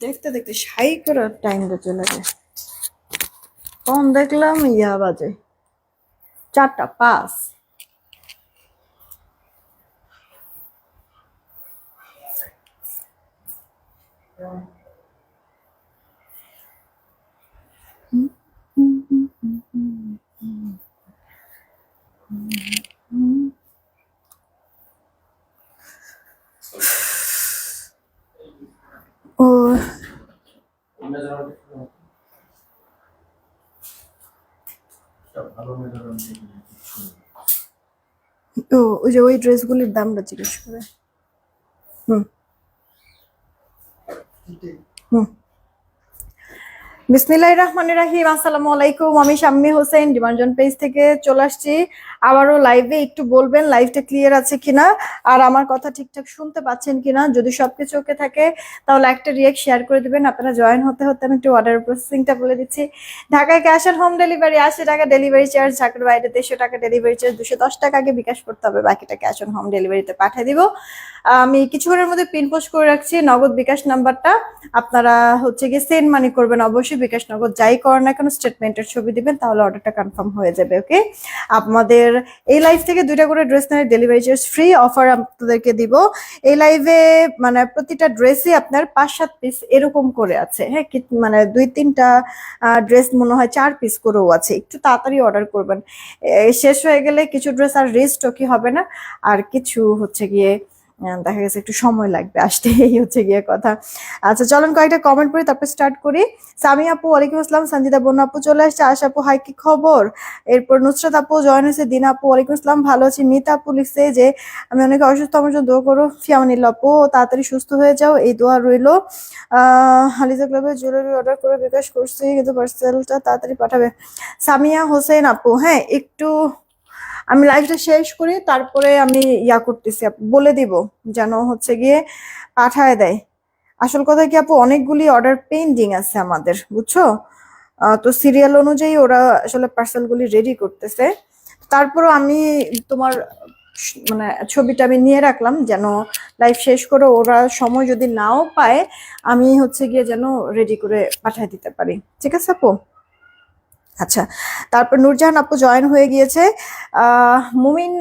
দেখতে দেখতে সাই করার টাইমটা চলে যায়। কম দেখলাম ইয়া বাজে। চারটা পাঁচ। ও। ও ওই যে ওই ড্রেসগুলির দামটা জিজ্ঞেস করে। হুম। হুম। বিসমিল্লাহ রহমান রাহিম, আসসালামু আলাইকুম। আমি শাম্মী হোসেন, ডিমান্ডজন পেজ থেকে চলে আসছি। আবারও লাইভে একটু বলবেন, লাইভটা ক্লিয়ার আছে কিনা? আর আমার কথা ঠিকঠাক শুনতে পাচ্ছেন কিনা? যদি সবকিছু ওকে থাকে, তাহলে একটা রিয়েক্ট শেয়ার করে দিবেন। আপনারা জয়েন হতে হতে আমি একটু অর্ডার প্রসেসিংটা বলে দিচ্ছি। ঢাকায় ক্যাশ অন হোম ডেলিভারি আশি টাকা ডেলিভারি চার্জ ঢাকার বাইরে দেড়শো টাকা ডেলিভারি চার্জ দুশো দশ টাকা আগে বিকাশ করতে হবে। বাকিটা ক্যাশ অন হোম ডেলিভারিতে পাঠিয়ে দিব। আমি কিছুক্ষণের মধ্যে পিন পোস্ট করে রাখছি। নগদ বিকাশ নাম্বারটা আপনারা হচ্ছে গিয়ে সেন্ড মানি করবেন অবশ্যই। বিকাশ নগদ যাই করেন না কেন স্টেটমেন্টের ছবি দিবেন, তাহলে অর্ডারটা কনফার্ম হয়ে যাবে ওকে আমাদের এই লাইভ থেকে দুইটা করে ড্রেস নেয় ডেলিভারি চার্জ ফ্রি অফার আপনাদেরকে দিব। এই লাইভে মানে প্রতিটা ড্রেসই আপনার পাঁচ, সাত পিস এরকম করে আছে হ্যাঁ? মানে দুই, তিনটা ড্রেস মনে হয় চার পিস করেও আছে, একটু তাড়াতাড়ি অর্ডার করবেন। শেষ হয়ে গেলে কিছু ড্রেস আর রিস্টকই হবে না, আর কিছু হচ্ছে গিয়ে দেখা গেছে একটু সময় লাগবে, আসতে, এই হচ্ছে গিয়ে কথা। আচ্ছা চলুন কয়েকটা কমেন্ট করি তারপর স্টার্ট করি। সামি আপু, ওয়ালাইকুম আসসালাম, সঞ্জিতা বন্যা আপু চলে আসছে, আশা আপু হাই কি খবর? এরপর নুসরাত আপু জয়েন হয়েছে, দিন আপু, ওয়ালাইকুম আসসালাম, ভালো আছি। মিতা আপু লিখছে যে, আমি অনেক অসুস্থ, আমার জন্য দোয়া করো। ফিয়ামানিল্লা আপু, তাড়াতাড়ি সুস্থ হয়ে যাও, এই দোয়া রইল। হালিজা ক্লাবে জুয়েলারি অর্ডার করে বিকাশ করছি, কিন্তু পার্সেলটা তাড়াতাড়ি পাঠাবে। সামিয়া হোসেন আপু হ্যাঁ একটু আমি লাইভটা শেষ করি, তারপরে আমি ইয়া করতেছি বলে দিব যেন হচ্ছে গিয়ে পাঠায় দেয়। আসল কথা কি আপু, অনেকগুলি অর্ডার পেন্ডিং আছে আমাদের, বুঝছ? তো সিরিয়াল অনুযায়ী ওরা আসলে পার্সেলগুলি রেডি করতেছে। তারপরও আমি তোমার মানে ছবিটা আমি নিয়ে রাখলাম যেন লাইভ শেষ করে ওরা সময় যদি নাও পায়, আমি হচ্ছে গিয়ে যেন রেডি করে পাঠিয়ে দিতে পারি। ঠিক আছে আপু? আচ্ছা তারপর নূরজাহান আপু জয়েন হয়ে গিয়েছে। মুমিন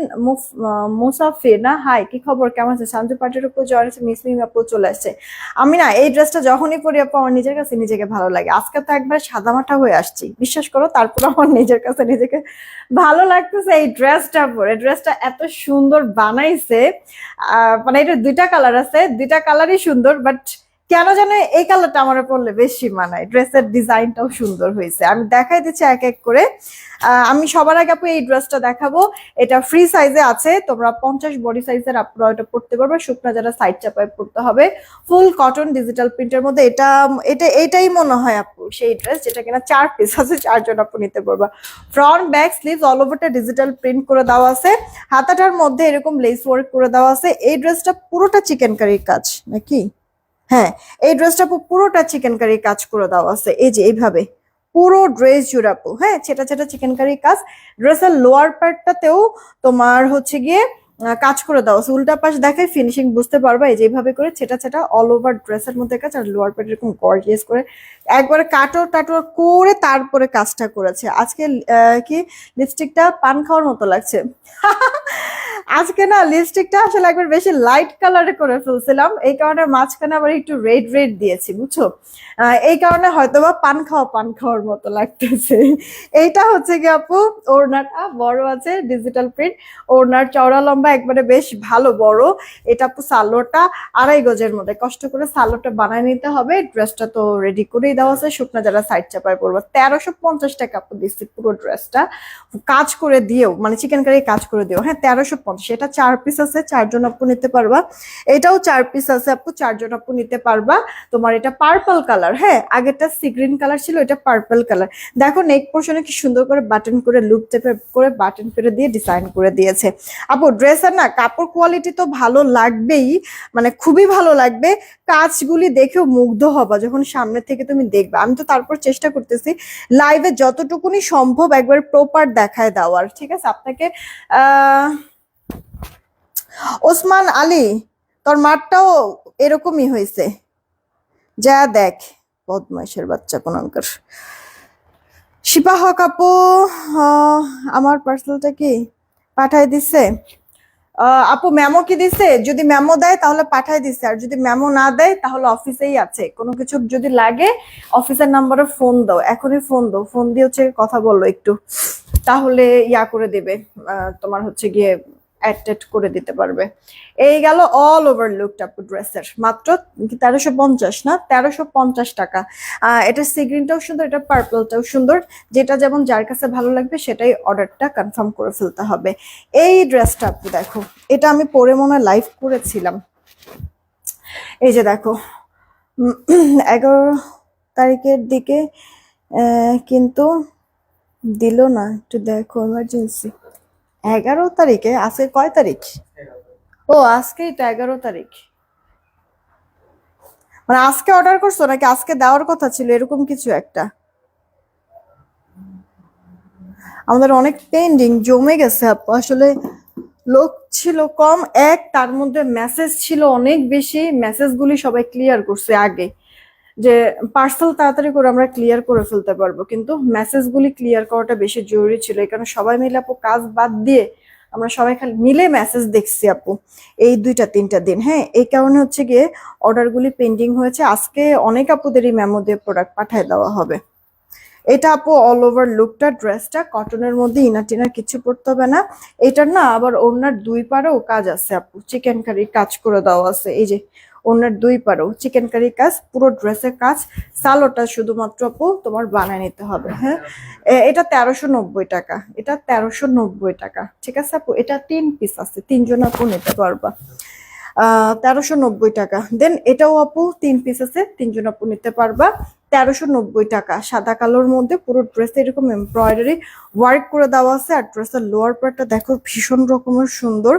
মুসাফির না? হাই কি খবর? কেমন আছে শান্তু পার্টির উপর জয়েন হয়েছে, মিস মিম আপু চলে আসছে। আমি না এই ড্রেসটা যখনই পরি আপু, আমার নিজের কাছে নিজেকে ভালো লাগে। আজকে তো একবার সাদামাটা হয়ে আসছি। বিশ্বাস করো, তারপর আমার নিজের কাছে নিজেকে ভালো লাগতেছে এই ড্রেসটা পরে। ড্রেসটা এত সুন্দর বানাইছে। মানে এটা দুইটা কালার আছে। দুইটা কালারই সুন্দর বাট কেন যেন এই কালারটা আমার পরলে বেশি মানায়। ড্রেসের ডিজাইনটাও সুন্দর হয়েছে। আমি দেখাই দিচ্ছি এক এক করে। আমি সবার আগে আপু এই ড্রেসটা দেখাবো। এটা ফ্রি সাইজে আছে। তোমরা পঞ্চাশ বডি সাইজের আপনারা এটা পড়তে পারবে। শুকনা যারা সাইড চাপায় পড়তে হবে। ফুল কটন ডিজিটাল প্রিন্টের মধ্যে এটা এটা, এটাই মনে হয় আপু সেই ড্রেস যেটা কিনা চার পিস আছে, চারজন আপু নিতে পারবা। ফ্রন্ট ব্যাক স্লিভ অল ওভারটা ডিজিটাল প্রিন্ট করে দেওয়া আছে। হাতাটার মধ্যে এরকম লেস ওয়ার্ক করে দেওয়া আছে। এই ড্রেসটা পুরোটা চিকেন কারির কাজ, নাকি? হ্যাঁ এই ড্রেসটা পুরোটা চিকেন কারি কাজ করে দেওয়া আছে। এই যে এইভাবে। পুরো ড্রেস জুড়াপু হ্যাঁ ছেটা ছেটা চিকেন কারি কাজ। ড্রেসের লোয়ার পার্টটাতেও তোমার হচ্ছে গিয়ে কাজ করে দাও। উল্টা পাশ দেখে ফিনিশিং বুঝতে পারবা, এই যেভাবে করে ছেটা ছেটা অল ওভার ড্রেসের মধ্যে কাজ, আর লোয়ার পার্ট এরকম গর্জিয়াস করে একবারে কাটো টাটো করে তারপরে কাজটা করেছে। আজকে কি লিপস্টিকটা পান খাওয়ার মতো লাগছে। আজকে না লিপস্টিকটা আসলে একবার বেশি লাইট কালারে করে ফেলছিলাম। এই কারণে মাঝখানে আবার একটু রেড রেড দিয়েছি, বুঝছ? এই কারণে হয়তোবা পান খাওয়া পান খাওয়ার মতো লাগতেছে। এইটা হচ্ছে কি আপু, ওড়নাটা বড় আছে ডিজিটাল প্রিন্ট ওড়নার চওড়া লম্বা একবারে বেশ ভালো, বড়। এটা আপু সালোয়ারটা আড়াই গজের মধ্যে। কষ্ট করে সালোয়ারটা বানায় নিতে হবে। ড্রেসটা তো রেডি করেই দেওয়া আছে। শুকনা যারা সাইড চাপায় পড়ব তেরোশো পঞ্চাশ টাকা আপু দিচ্ছি পুরো ড্রেসটা। কাজ করে দিয়েও মানে চিকেন কারি কাজ করে দিও হ্যাঁ তেরোশো পঞ্চাশ। এটা চার পিস আছে, চারজন আপু নিতে পারবা। এটাও চার পিস আছে আপু, চারজন আপু নিতে পারবা। তোমার এটা পার্পল কালার হ্যাঁ? আগেরটা সি গ্রিন কালার ছিল, এটা পার্পল কালার দেখো নেক পোর্শনে কি সুন্দর করে বাটন করে লুপ টেপে করে বাটন করে দিয়ে ডিজাইন করে দিয়েছে। আপু ড্রেসের না কাপড় কোয়ালিটি তো ভালো লাগবেই মানে খুবই ভালো লাগবে। কাজগুলি দেখেও মুগ্ধ হবা যখন সামনে থেকে তুমি দেখবে। আমি তো তারপর চেষ্টা করতেছি লাইভে যতটুকুনি সম্ভব একবার প্রপার দেখায় দেওয়ার ঠিক আছে? আপনাকে ওসমান আলী তোর মাঠটাও এরকমই হয়েছে। যা দেখ বদমাইশের বাচ্চা কোনকার শিপা হক আপু আহ, আমার পার্সেলটা কি? পাঠাই দিছে? আপু মেমো কি দিছে? যদি মেমো দেয় তাহলে পাঠাই দিছে। আর যদি মেমো না দেয় তাহলে অফিসেই আছে। কোনো কিছু যদি লাগে অফিসের নাম্বারে ফোন দাও। এখনই ফোন দাও। ফোন দিয়ে হচ্ছে কথা বলল একটু। তাহলে ইয়া করে দেবে। তোমার হচ্ছে গিয়ে অ্যাড ট্যাড করে দিতে পারবে। এই গেল অল ওভার লুকটা আপু ড্রেসের মাত্র তেরোশো পঞ্চাশ না? তেরোশো পঞ্চাশ টাকা। এটা সিগ্রিনটাও সুন্দর, এটা পার্পলটাও সুন্দর। যেটা যেমন যার কাছে ভালো লাগবে, সেটাই অর্ডারটা কনফার্ম করে ফেলতে হবে। এই ড্রেসটা আপু দেখো, এটা আমি পরে মনে লাইভ করেছিলাম। এই যে দেখো, এগারো তারিখের দিকে কিন্তু দিল না। একটু দেখো এমার্জেন্সি এগারো তারিখে, আজকে কয় তারিখ? ও, আজকেই তো এগারো তারিখ। মানে আজকে অর্ডার করছ নাকি আজকে দেওয়ার কথা ছিল? এরকম কিছু একটা। আমাদের অনেক পেন্ডিং জমে গেছে আপু। আসলে লোক ছিল কম, এক, তার মধ্যে মেসেজ ছিল অনেক বেশি। মেসেজগুলি সবাই ক্লিয়ার করছে আগে। যে পার্সেল তাড়াতাড়ি করে আমরা ক্লিয়ার করে ফেলতে পারব। কিন্তু মেসেজগুলি ক্লিয়ার করাটা বেশি জরুরি ছিল। এই কারণে সবাই মিলে আপু কাজ বাদ দিয়ে আমরা সবাই খালি মিলে মেসেজ দেখছি আপু। এই দুইটা, তিনটা দিন হ্যাঁ? এই কারণে হচ্ছে গিয়ে অর্ডারগুলি পেন্ডিং হয়েছে। আজকে অনেক আপুদেরই মেমো দিয়ে প্রোডাক্ট পাঠিয়ে দেওয়া হবে। এটা আপু অল ওভার লুকটা ড্রেসটা কটনের মধ্যে ইনার টিনার কিছু পড়তে হবে না। এটার না আবার ওনার দুই পারেও কাজ আছে আপু। চিকেন কারি কাজ করে দেওয়া আছে। এই যে ওনার দুই পারো চিকেন কারি কাজ, পুরো ড্রেসের কাজ, সালোটা শুধুমাত্র আপু তোমার বানিয়ে নিতে হবে হ্যাঁ? এটা তেরোশো নব্বই টাকা, এটা তেরোশো নব্বই টাকা, ঠিক আছে আপু? এটা তিন পিস আছে, তিনজন আপু নিতে পারবা। আহ, তেরোশো নব্বই টাকা। দেন এটাও আপু তিন পিস আছে, তিনজন আপু নিতে পারবা। তেরোশো নব্বই টাকা। সাদা কালোর মধ্যে পুরো ড্রেসে এরকম এমব্রয়ডারি ওয়ার্ক করে দেওয়া আছে আর ড্রেসের লোয়ার পার্টটা দেখো ভীষণ রকমের সুন্দর।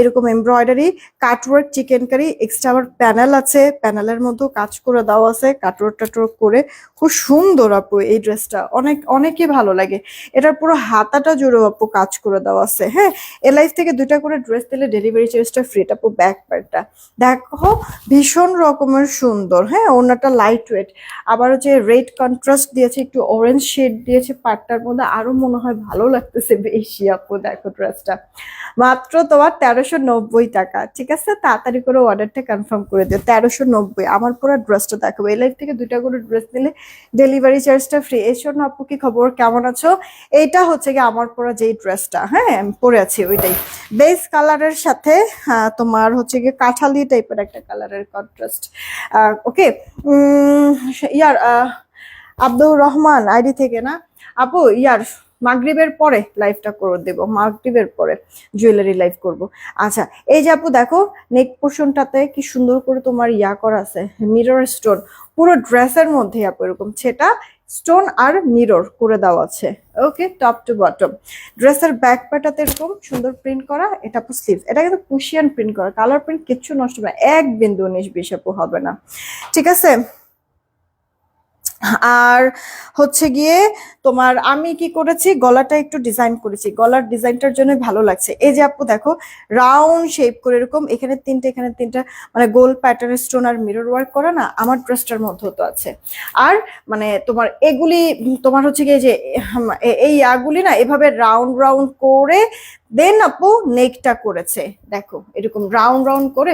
এরকম embroidery cutwork chikankari extra আবার প্যানেল আছে। প্যানেলের মধ্যেও কাজ করে দেওয়া আছে কাটওয়ার্ক টাটওয়ার্ক করে। খুব সুন্দর আপু এই ড্রেসটা অনেক, অনেকই ভালো লাগে। এটার পুরো হাতাটা জুড়েও আপু কাজ করে দেওয়া আছে। হ্যাঁ এলআইস থেকে দুইটা করে ড্রেস দিলে ডেলিভারি চার্জটা ফ্রি এটা আপু ব্যাক পার্টটা দেখো, ভীষণ রকমের সুন্দর। হ্যাঁ ওনাটা লাইট ওয়েট আবার হচ্ছে রেড কন্ট্রাস্ট দিয়েছে, একটু অরেঞ্জ শেড দিয়েছে পাটটার মধ্যে, আরও মনে হয় ভালো লাগতেছে বেশি আপু, দেখো ড্রেসটা মাত্র তোমার তেরোশো নব্বই টাকা, ঠিক আছে? তাড়াতাড়ি করে অর্ডারটা কনফার্ম করে দিও, তেরোশো নব্বই। আমার পুরো ড্রেসটা দেখো এই থেকে দুইটা করে ড্রেস নিলে ডেলিভারি চার্জটা ফ্রি এই জন্য আপু, কি খবর? কেমন আছো? এইটা হচ্ছে কি আমার পরা যেই ড্রেসটা হ্যাঁ পরে আছি ওইটাই। বেস কালারের সাথে তোমার হচ্ছে গিয়ে কাঁঠালি টাইপের একটা কালারের কন্ট্রাস্ট ওকে ইয়ার আব্দুর রহমান আইডি থেকে না? আপু, ইয়ার, মাগরিবের পরে লাইভটা করে দেব, মাগরিবের পরে জুয়েলারি লাইভ করব। আচ্ছা এই যে আপু, দেখো নেক পোর্শনটাতে কি সুন্দর করে তোমার ইয়া করা আছে মিরর স্টোন পুরো ড্রেসের মধ্যে আপু এরকম, সেটা স্টোন আর মিরর করে দেওয়া আছে। ওকে টপ টু বটম ড্রেসের ব্যাক পাটাতে এরকম সুন্দর প্রিন্ট করা, এটা আপু স্লিভ এটা কিন্তু কুশিয়ান প্রিন্ট করা কালার প্রিন্ট কিচ্ছু নষ্ট না, এক বিন্দু উনিশ বিশ হবে না। ঠিক আছে? আর হচ্ছে গিয়ে তোমার আমি কি করেছি? গলাটা একটু ডিজাইন করেছি। গলার ডিজাইনটার জন্য ভালো লাগছে। এই যে আপু দেখো রাউন্ড শেপ করে এরকম এখানে তিনটে, এখানে তিনটা মানে গোল প্যাটার্ন স্টোন আর মিরর ওয়ার্ক করা না, আমার ড্রেসটার মধ্যেও তো আছে। আর মানে তোমার এগুলি, তোমার হচ্ছে গিয়ে যে, এই আগুলি না এভাবে রাউন্ড রাউন্ড করে দেন আপু নেকটা করেছে। দেখো, এরকম রাউন্ড রাউন্ড করে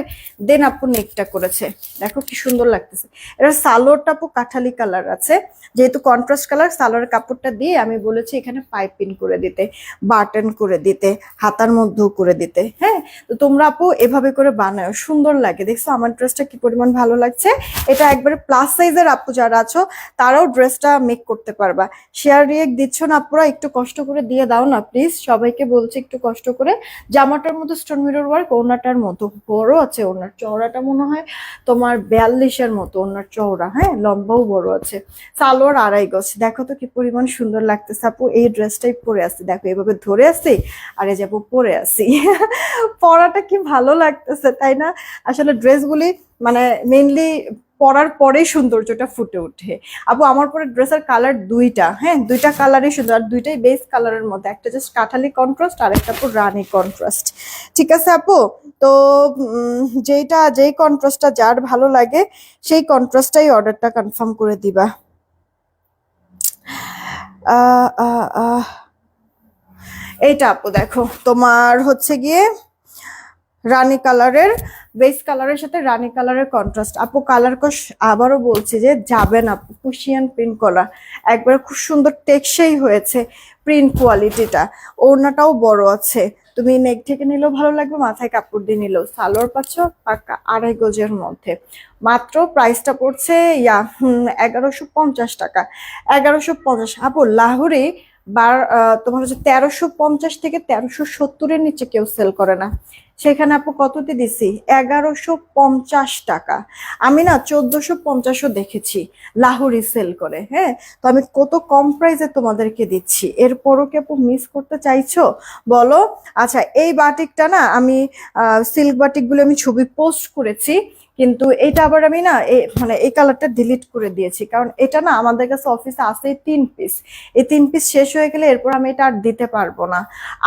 দেন আপু নেকটা করেছে। দেখো কি সুন্দর লাগতেছে। এটা সালোয়ারটা আপু কাঠালি কালার আছে। যেহেতু কন্ট্রাস্ট কালার সালোয়ার কাপড়টা দিয়ে আমি বলেছি এখানে পাইপিং করে দিতে বাটন করে দিতে, হাতার মধ্যেও করে দিতে হ্যাঁ? তো তোমরা আপু এভাবে করে বানাও, সুন্দর লাগে। দেখছ আমার ড্রেসটা কি পরিমাণ ভালো লাগছে? এটা একবারে প্লাস সাইজের আপু যারা আছো, তারাও ড্রেসটা মেক করতে পারবা। শেয়ার রিয়েক্ট দিচ্ছ না আপুরা একটু কষ্ট করে দিয়ে দাও না প্লিজ সবাইকে বলছি একটু কষ্ট করে জামাটার মতো স্টোন মিরর ওয়ার্ক ওনাটার মতো বড় আছে ওনার চওড়াটা মনে হয় তোমার বিয়াল্লিশের মতো ওনার চওড়া হ্যাঁ? লম্বাও বড় আছে। সালোয়ার আড়াই গজ। দেখো তো কি পরিমাণ সুন্দর লাগতেছে আপু। এই ড্রেসটাই পরে আসছে। দেখো, এভাবে ধরে আসি আর এই যাব পরে আসি পরাটা কি ভালো লাগতেছে, তাই না? আসলে ড্রেসগুলি মানে মেইনলি পরার পরেই সৌন্দর্যটা ফুটে ওঠে। আপু আমার পরে ড্রেসের কালার দুইটা হ্যাঁ? দুইটা কালারই সুন্দর আর দুইটাই বেস কালারের মধ্যে। একটা জাস্ট কাঠালি কন্ট্রাস্ট আর একটা আপু রানি কন্ট্রাস্ট ঠিক আছে আপু? তো যেইটা যেই কন্ট্রাস্টটা যার ভালো লাগে সেই কন্ট্রাস্টটাই অর্ডারটা কনফার্ম করে দিবা। আহ, আহ। এইটা আপু দেখো। তোমার হচ্ছে গিয়ে রানী কালারের, বেস কালারের সাথে রানী কালারের কন্ট্রাস্ট আপু কালার কস আবারও বলছি যে যাবে না আপু কুশিয়ান প্রিন্ট করা। একবার খুব সুন্দর টেকসই হয়েছে প্রিন্ট কোয়ালিটিটা ওড়নাটাও বড় আছে। তুমি নেক থেকে নিলেও ভালো লাগবে, মাথায় কাপড় দিয়ে নিলেও। সালোয়ার পাচ্ছ পাক্কা আড়াই গজের মধ্যে। মাত্র প্রাইসটা পড়ছে, ইয়া এগারোশো পঞ্চাশ টাকা। এগারোশো পঞ্চাশ, আপু, লাহোরে বার তোমার হচ্ছে তেরোশো পঞ্চাশ থেকে তেরোশো সত্তরের নিচে কেউ সেল করে না। সেখানে আপু কততে দিছি? এগারোশো পঞ্চাশ টাকা। আমি না চোদ্দশো পঞ্চাশও দেখেছি লাহোরি সেল করে হ্যাঁ? তো আমি কত কম প্রাইসে তোমাদেরকে দিচ্ছি? এরপরও কি আপু মিস করতে চাইছো? বলো। আচ্ছা এই বাটিকটা না আমি সিল্ক বাটিকগুলো আমি ছবি পোস্ট করেছি। কিন্তু এটা আবার আমি না মানে এই কালারটা ডিলিট করে দিয়েছি। কারণ এটা না আমাদের কাছে অফিসে আছে তিন পিস এই তিন পিস শেষ হয়ে গেলে এরপর আমি এটা আর দিতে পারব না।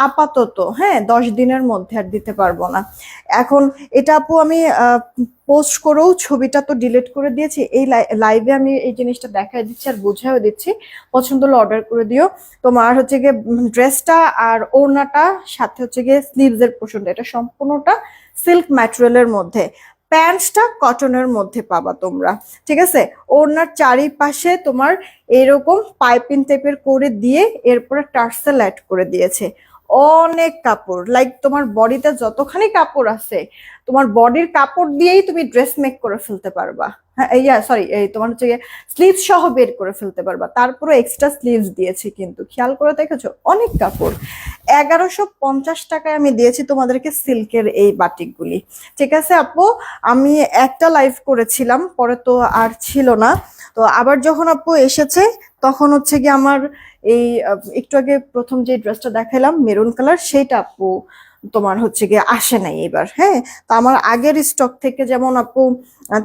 আপাতত হ্যাঁ দশ দিনের মধ্যে আর দিতে পারব না। এখন এটা আপু আমি পোস্ট করেও ছবিটা তো ডিলিট করে দিয়েছি। এই লাইভে আমি এই জিনিসটা দেখাই দিচ্ছি আর বোঝাও দিচ্ছি। পছন্দ হলে অর্ডার করে দিও। তোমার হচ্ছে গিয়ে ড্রেসটা আর ওড়নাটা, সাথে হচ্ছে গিয়ে স্লিভসের পোর্শনটা এটা সম্পূর্ণটা সিল্ক ম্যাটেরিয়ালের মধ্যে। প্যান্টসটা কটনের মধ্যে পাবা তোমরা, ঠিক আছে? ওনার চারিপাশে তোমার এরকম পাইপিং টাইপের করে দিয়ে এরপরে টার্সেল অ্যাড করে দিয়েছে। অনেক কাপড় লাইক তোমার বডিতে যতখানি কাপড় আছে, তোমার বডির কাপড় দিয়েই তুমি ড্রেস মেক করে ফেলতে পারবা। হ্যাঁ ইয়া সরি এই তোমার হচ্ছে স্লিভস সহ বের করে ফেলতে পারবা। তারপরে এক্সট্রা স্লিভস দিয়েছি কিন্তু। খেয়াল করে দেখেছ? অনেক কাপড়। এগারোশো পঞ্চাশ টাকায় আমি দিয়েছি তোমাদেরকে সিল্কের এই বাটিকগুলি। ঠিক আছে আপু? আমি একটা লাইভ করেছিলাম, পরে তো আর ছিল না। তো আবার যখন আপু এসেছে, তখন হচ্ছে গিয়ে আমার এই একটু আগে প্রথম যে ড্রেসটা দেখালাম মেরুন কালার সেইটা আপু তোমার হচ্ছে গিয়ে আসে নাই এবার হ্যাঁ? তো আমার আগের স্টক থেকে যেমন আপু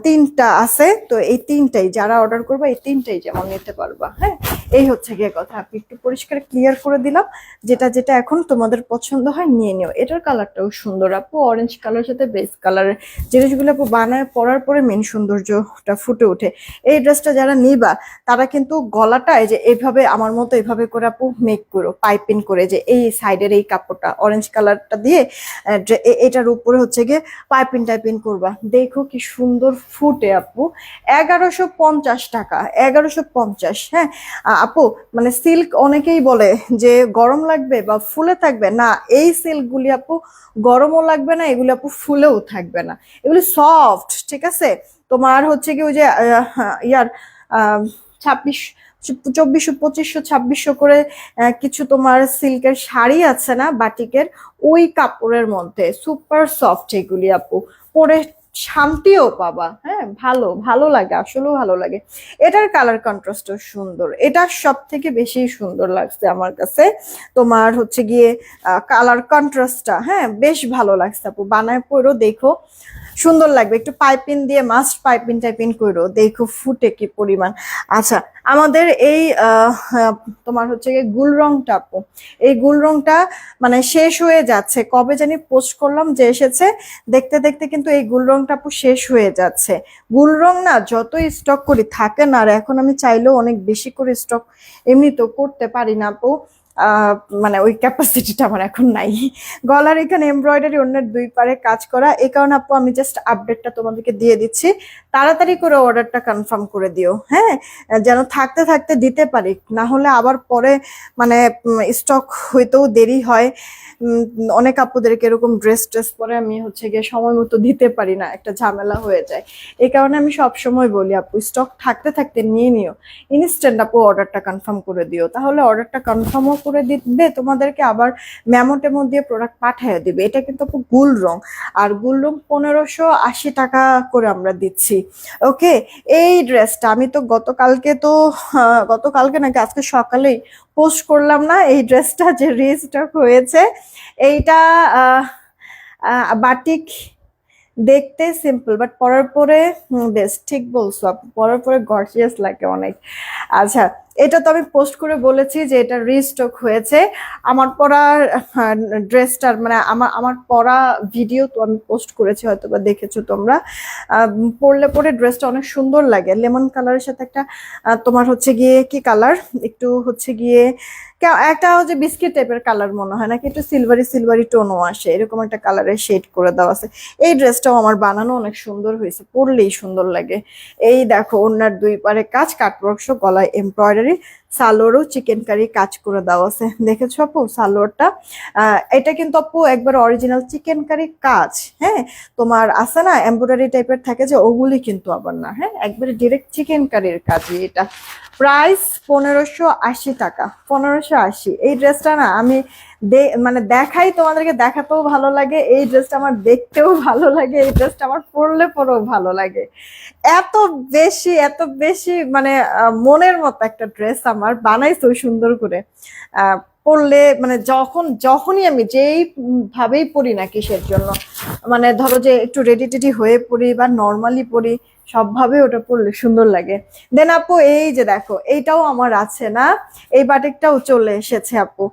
তিনটা আছে, তো এই তিনটাই, যারা অর্ডার করবা, এই তিনটাই যেমন নিতে পারবা হ্যাঁ? এই হচ্ছে গিয়ে কথা। আপনি একটু পরিষ্কার ক্লিয়ার করে দিলাম, যেটা যেটা এখন তোমাদের পছন্দ হয় নিয়ে নিও। এটার কালারটাও সুন্দর। আপু অরেঞ্জ কালার সাথে বেস কালারের জিনিসগুলো আপু বানায়, পরার পরে মেন সৌন্দর্যটা ফুটে ওঠে। এই ড্রেসটা যারা নিবা, তারা কিন্তু গলাটা এই যে এইভাবে আমার মতো এইভাবে করে আপু মেক করো পাইপিং করে যে এই সাইডের এই কাপড়টা অরেঞ্জ কালারটা দিয়ে এটার উপরে হচ্ছে গিয়ে পাইপিং টাইপিং করবা। দেখো কি সুন্দর ফুটে আপু। এগারোশো টাকা, এগারোশো হ্যাঁ? আপু মানে সিল্ক অনেকেই বলে যে গরম লাগবে বা ফুলে থাকবে না। এই সিল্কগুলি আপু গরমও লাগবে না, এগুলি আপু ফুলেও থাকবে না। এগুলি সফট ঠিক আছে? তোমার হচ্ছে কি ওই যে ইয়ার ছাব্বিশ চব্বিশশো পঁচিশশো, ছাব্বিশশো করে কিছু তোমার সিল্কের শাড়ি আছে না, বাটিকের? ওই কাপড়ের মধ্যে সুপার সফট এগুলি আপু। পরে শান্তিও পাবা। হ্যাঁ ভালো ভালো লাগে, আসলেও ভালো লাগে। এটার কালার কন্ট্রাস্টও সুন্দর। এটা সব থেকে বেশি সুন্দর লাগছে আমার কাছে। তোমার হচ্ছে গিয়ে কালার কন্ট্রাস্টটা হ্যাঁ বেশ ভালো লাগছে আপু। বানায় পরো দেখো। সুন্দর লাগবে। একটু পাইপিন দিয়ে মাস্ট পাইপিন টাইপিন করো দেখো ফুটে কি পরিমাণ। আচ্ছা আমাদের এই তোমার হচ্ছে গিয়ে গুল রংটা আপু, এই গুল রংটা মানে শেষ হয়ে যাচ্ছে। কবে জানি পোস্ট করলাম যে এসেছে। দেখতে দেখতে কিন্তু এই গুল রংটা আপু শেষ হয়ে যাচ্ছে। গুল রং না যতই স্টক করি, থাকে না। আর এখন আমি চাইলেও অনেক বেশি করে স্টক এমনি তো করতে পারি না আপু। মানে ওই ক্যাপাসিটিটা আমার এখন নাই। গলার এখানে এমব্রয়ডারি অন্যের দুই পারে কাজ করা। এই কারণে আপু, আমি জাস্ট আপডেটটা তোমাদেরকে দিয়ে দিচ্ছি। তাড়াতাড়ি করে অর্ডারটা কনফার্ম করে দিও হ্যাঁ? যেন থাকতে থাকতে দিতে পারি, না হলে আবার পরে মানে স্টক হইতেও দেরি হয়। অনেক আপুদেরকে এরকম ড্রেস ট্রেস পরে আমি হচ্ছে গিয়ে সময় মতো দিতে পারি না, একটা ঝামেলা হয়ে যায়। এই কারণে আমি সব সময় বলি আপু স্টক থাকতে থাকতে নিয়ে নিও। ইনস্ট্যান্ট আপু অর্ডারটা কনফার্ম করে দিও। তাহলে অর্ডারটা কনফার্মও করে দিবে তোমাদেরকে আবার মেমো টেমো দিয়ে প্রোডাক্ট পাঠিয়ে দিবে। এটা কিন্তু খুব গুল রং। আর গুল রং পনেরোশো আশি টাকা করে আমরা দিচ্ছি। ওকে? এই ড্রেসটা আমি তো গতকালকে তো গতকালকে নাকি আজকে সকালেই পোস্ট করলাম না এই ড্রেসটা যে রিস্টক হয়েছে। এইটা বাটিক দেখতে সিম্পল বাট পরার পরে বেশ, ঠিক বলছো পরার পরে গর্জিয়াস লাগে অনেক। আচ্ছা এটা তো আমি পোস্ট করে বলেছি যে এটা রিস্টক হয়েছে। আমার পরা ড্রেসটার মানে আমার আমার পরা ভিডিও তো আমি পোস্ট করেছি হয়তো বা দেখেছ তোমরা। পরলে পরে ড্রেসটা অনেক সুন্দর লাগে। লেমন কালারের সাথে একটা তোমার হচ্ছে গিয়ে কি কালার? একটু হচ্ছে গিয়ে একটা হচ্ছে বিস্কিট টাইপের কালার মনে হয়, নাকি একটু সিলভারি সিলভারি টোনও আসে, এরকম একটা কালারের শেড করে দেওয়া আছে। এই ড্রেসটাও আমার বানানো অনেক সুন্দর হয়েছে, পরলেই সুন্দর লাগে। এই দেখো ওনার দুই পারে কাজ কাটবক্স গলায় এমব্রয়ডারি লাইব্রেরি সালোয়ারও চিকেন কারি কাজ করে দেওয়া আছে। দেখেছ আপু সালোয়ারটা? এটা কিন্তু আপু একবার অরিজিনাল চিকেন কারি কাজ হ্যাঁ? তোমার আছে না এমব্রয়ডারি টাইপের থাকে যে, ওগুলি কিন্তু আবার না হ্যাঁ? একবারে ডিরেক্ট চিকেন কারির কাজই এটা। প্রাইস পনেরোশো আশি টাকা, পনেরোশো আশি। এই ড্রেসটা না আমি মানে দেখাই তোমাদেরকে, দেখাতেও ভালো লাগে। এই ড্রেসটা আমার দেখতেও ভালো লাগে, এই ড্রেসটা আমার পরলে পরেও ভালো লাগে। এত বেশি এত বেশি মানে মনের মতো একটা ড্রেস আমার বানাইছো সুন্দর করে। পড়লে মানে যখন, যখনই আমি যেই ভাবেই পড়ি না কিসের জন্য মানে ধরো যে একটু রেডি টেডি হয়ে পড়ি বা নর্মালি পরি সবভাবে ওটা পরলে সুন্দর লাগে। দেন আপু, এই যে দেখো, এইটাও আমার আছে না? এই বাটিকটাও চলে এসেছে আপু।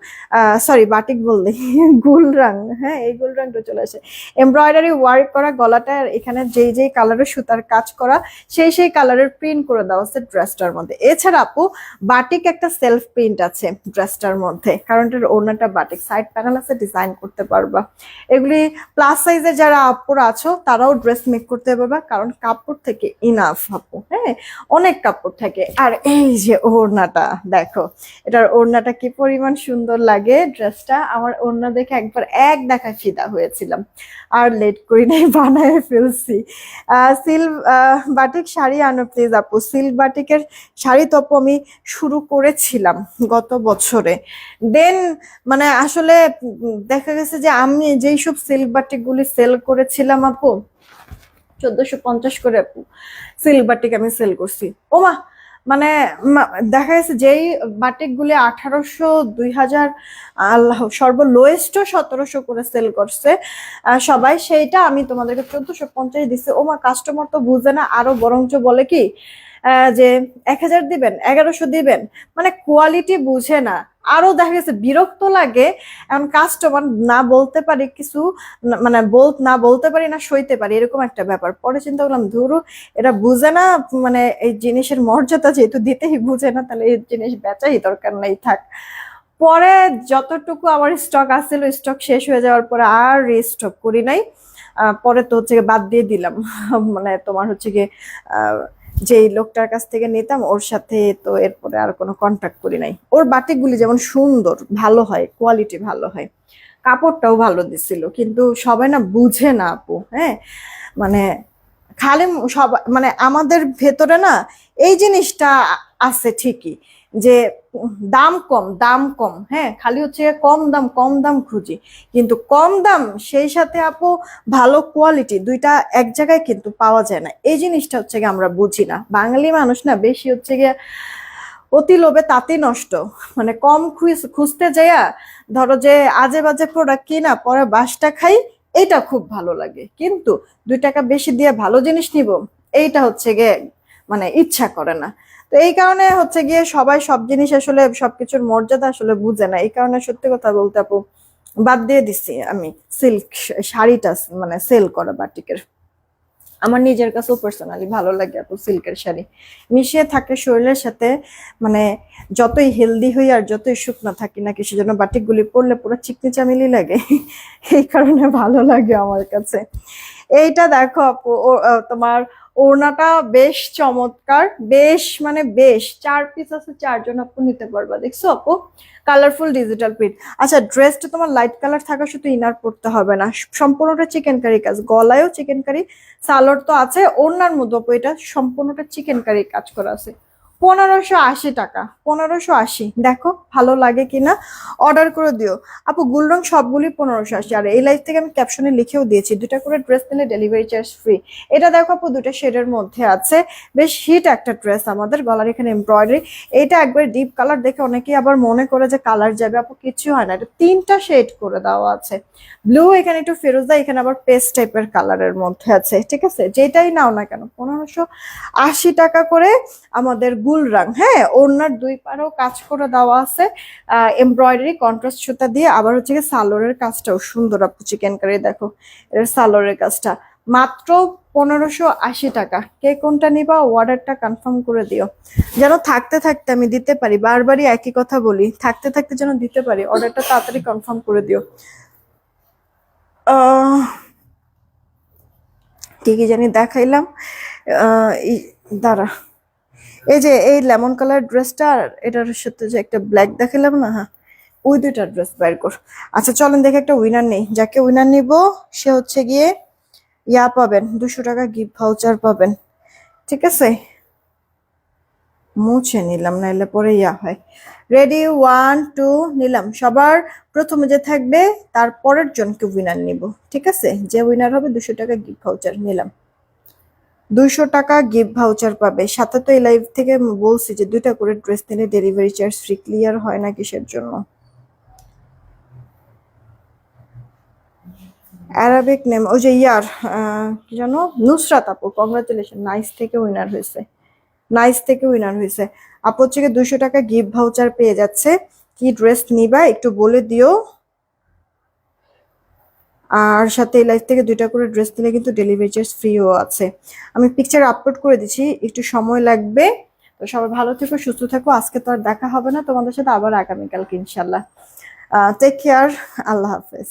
সরি বাটিক বললে। গুল রং হ্যাঁ এই গুল রংটা চলে আসে। এমব্রয়ডারি ওয়ার্ক করা গলাটা এখানে যেই যেই কালারের সুতার কাজ করা, সেই সেই কালারের প্রিন্ট করে দেওয়া আছে ড্রেসটার মধ্যে। এছাড়া আপু, বাটিক একটা সেলফ প্রিন্ট আছে ড্রেসটার মধ্যে। কারণ এটার ওড়নাটা বাটিক সাইড প্যানেল আছে ডিজাইন করতে পারবা। এগুলি প্লাস সাইজের যারা আপুরা আছো, তারাও ড্রেস মেক করতে পারবা। কারণ কাপড় থেকে ইনাফ আপু হ্যাঁ? অনেক কাপড় থাকে। আর এই যে ওড়নাটা, দেখো, এটার ওড়নাটা কি পরিমাণ সুন্দর লাগে ড্রেসটা আমার ওড়না দেখে একবার এক দেখা ফিদা হয়েছিলাম। আর লেট করি নাই, বানায় ফেলছি। সিল্ক বাটিক শাড়ি আনো প্লিজ আপু। সিল্ক বাটিকের শাড়ি তো আপু আমি শুরু করেছিলাম গত বছরে। দেন মানে আসলে দেখা গেছে যে আমি যেই সব সিল্ক বাটিকগুলি সেল করেছিলাম আপু চোদ্দশো পঞ্চাশ করে আপু বাটিক আমি সেল করছি। ওমা মানে দেখা গেছে যেই বাটিক গুলি আঠারোশো, দুই হাজার আল্লাহ সর্বলোয়েস্টও সতেরোশো করে সেল করছে সবাই সেইটা আমি তোমাদেরকে চোদ্দশো পঞ্চাশ দিচ্ছি। ও মা কাস্টমার তো বুঝে না, আরও বরঞ্চ বলে কি যে এক হাজার দিবেন, এগারোশো দিবেন মানে কোয়ালিটি বুঝে না। আরও দেখা গেছে, বিরক্ত লাগে এখন কাস্টমার না বলতে পারি কিছু মানে বল, না বলতে পারি, না সইতে পারি, এরকম একটা ব্যাপার। পরে চিন্তা করলাম, ধরু, এরা বুঝে না মানে এই জিনিসের মর্যাদা যেহেতু দিতেই বুঝে না, তাহলে এই জিনিস বেচাই দরকার নেই, থাক। পরে যতটুকু আমার স্টক আসছিল স্টক শেষ হয়ে যাওয়ার পরে আর রিস্টক করি নাই। পরে তো হচ্ছে বাদ দিয়ে দিলাম। মানে তোমার হচ্ছে গিয়ে যেই লোকটার কাছ থেকে নিতাম, ওর সাথে তো এরপরে আর কোনো কন্ট্যাক্ট করি নাই। ওর বাটিকগুলি যেমন সুন্দর, ভালো হয় কোয়ালিটি ভালো হয়, কাপড়টাও ভালো দিছিল, কিন্তু সবাই না বুঝে না আপু হ্যাঁ? মানে খালি সব মানে আমাদের ভেতরে না এই জিনিসটা আছে ঠিকই যে দাম কম দাম কম হ্যাঁ খালি হচ্ছে কম দাম কম দাম খুঁজি। কিন্তু কম দাম, সেই সাথে আপু ভালো কোয়ালিটি দুইটা এক জায়গায় কিন্তু পাওয়া যায় না। এই জিনিসটা হচ্ছে গিয়ে আমরা বুঝি না। বাঙালি মানুষ না বেশি হচ্ছে গিয়ে অতি লোভে তাতেই নষ্ট। মানে কম খুঁজ- খুঁজতে যাইয়া ধরো যে আজে বাজে প্রোডাক্ট কিনা, পরে বাসটা খাই এটা খুব ভালো লাগে। কিন্তু দুই টাকা বেশি দিয়ে ভালো জিনিস নিব, এইটা হচ্ছে গিয়ে মানে ইচ্ছা করে না। তো এই কারণে হচ্ছে গিয়ে সবাই সব জিনিস আসলে, সবকিছুর মর্যাদা আসলে বুঝে না। এই কারণে সত্যি কথা বলতে আপু, বাদ দিয়ে দিছি আমি সিল্ক শাড়িটা মানে সেল করা বাটিকের। আমার নিজের কাছেও পার্সোনালি ভালো লাগে আপু সিল্কের শাড়ি। মিশিয়ে থাকে শরীরের সাথে মানে যতই হেলদি হই আর যতই শুকনো থাকি না কিছু জন্য বাটিকগুলি পরলে পুরো চিকনি চামিলি লাগে। এই কারণে ভালো লাগে আমার কাছে। এইটা দেখো আপু তোমার ওড়নাটা বেশ চমৎকার, বেশ মানে বেশ, চার পিস আছে, চারজন আপু নিতে পারবা, দেখছ আপু? কালারফুল ডিজিটাল প্রিন্ট আচ্ছা ড্রেসটা তোমার লাইট কালার থাকা শুধু ইনার পড়তে হবে না সম্পূর্ণটা চিকেন কারি কাজ। গলায়ও চিকেন কারি সালোর তো আছে, ওড়নার মধ্যে আপু এটা সম্পূর্ণটা চিকেন কারি কাজ করা আছে। পনেরোশো আশি টাকা, পনেরোশো আশি। দেখো, ভালো লাগে কিনা? অর্ডার করে দিও। আপু, গুল রং সবগুলি পনেরোশো আশি। আর এই লাইফ থেকে আমি ক্যাপশনে লিখেও দিয়েছি দুটা করে ড্রেস নিলে ডেলিভারি চার্জ ফ্রি এটা দেখো আপু, দুটা শেডের মধ্যে আছে। বেশ হিট একটা ড্রেস আমাদের, গলার এখানে এমব্রয়ডারি এটা একবার ডিপ কালার দেখে অনেকেই আবার মনে করে যে কালার যাবে। আপু কিছু হয় না। এটা তিনটা শেড করে দেওয়া আছে। ব্লু এখানে একটু ফেরোজা, এখানে আবার পেস্ট টাইপের কালারের মধ্যে আছে। ঠিক আছে? যেটাই নাও না কেন, পনেরোশো আশি টাকা করে আমাদের গুল রং। হ্যাঁ ওড়নার দুই পারেও কাজ করে দেওয়া আছে। এমব্রয়ডারি কন্ট্রাস্ট সুতা দিয়ে আবার হচ্ছে গিয়ে সালোয়ারের কাজটাও সুন্দর। আপু চিকেন কারি দেখো, এর সালোয়ারের কাজটা। মাত্র পনেরোশো আশি টাকা। কে কোনটা নিবা অর্ডারটা কনফার্ম করে দিও। যেন থাকতে থাকতে আমি দিতে পারি, বারবারই একই কথা বলি, থাকতে থাকতে যেন দিতে পারি অর্ডারটা তাড়াতাড়ি কনফার্ম করে দিও। কি কি জানি দেখাইলাম। দাঁড়া। এই যে এই লেমন কালার ড্রেসটা আর এটার সাথে যে একটা ব্ল্যাক দেখালাম না হ্যাঁ ওই দুইটা ড্রেস বের কর। আচ্ছা চলেন দেখে একটা উইনার নেই। যাকে উইনার নিব, সে হচ্ছে গিয়ে ইয়া পাবেন, দুশো টাকা গিফট ভাউচার পাবেন। ঠিক আছে? মুছে নিলাম, নাইলে পরে ইয়া হয়। রেডি ওয়ান টু নিলাম। সবার প্রথমে যে থাকবে, তার পরের জনকে উইনার নিব। ঠিক আছে? যে উইনার হবে, দুশো টাকা গিফট ভাউচার নিলাম। দুইশো টাকা গিফট ভাউচার পাবে। সাথে তো এই লাইভ থেকে বলছি যে দুইটা করে ড্রেস নিলে ডেলিভারি চার্জ ফ্রি ক্লিয়ার হয় না কিসের জন্য? অ্যারাবিক নেম ওই যে ইয়ার কি জানো নুসরাত আপু কংগ্রাচুলেশন নাইস থেকে উইনার হয়েছে। নাইস থেকে উইনার হয়েছে। আপু হচ্ছে দুশো টাকা গিফট ভাউচার পেয়ে যাচ্ছে। কি ড্রেস নিবা একটু বলে দিও। আর সাথে এই লাইফ থেকে দুইটা করে ড্রেস দিলে কিন্তু ডেলিভারি চার্জ ফ্রিও আছে। আমি পিকচার আপলোড করে দিচ্ছি, একটু সময় লাগবে। তো সবাই ভালো থেকো, সুস্থ থাকো। আজকে তো আর দেখা হবে না, তোমাদের সাথে আবার আগামীকালকে ইনশাল্লাহ টেক কেয়ার আল্লাহ হাফেজ।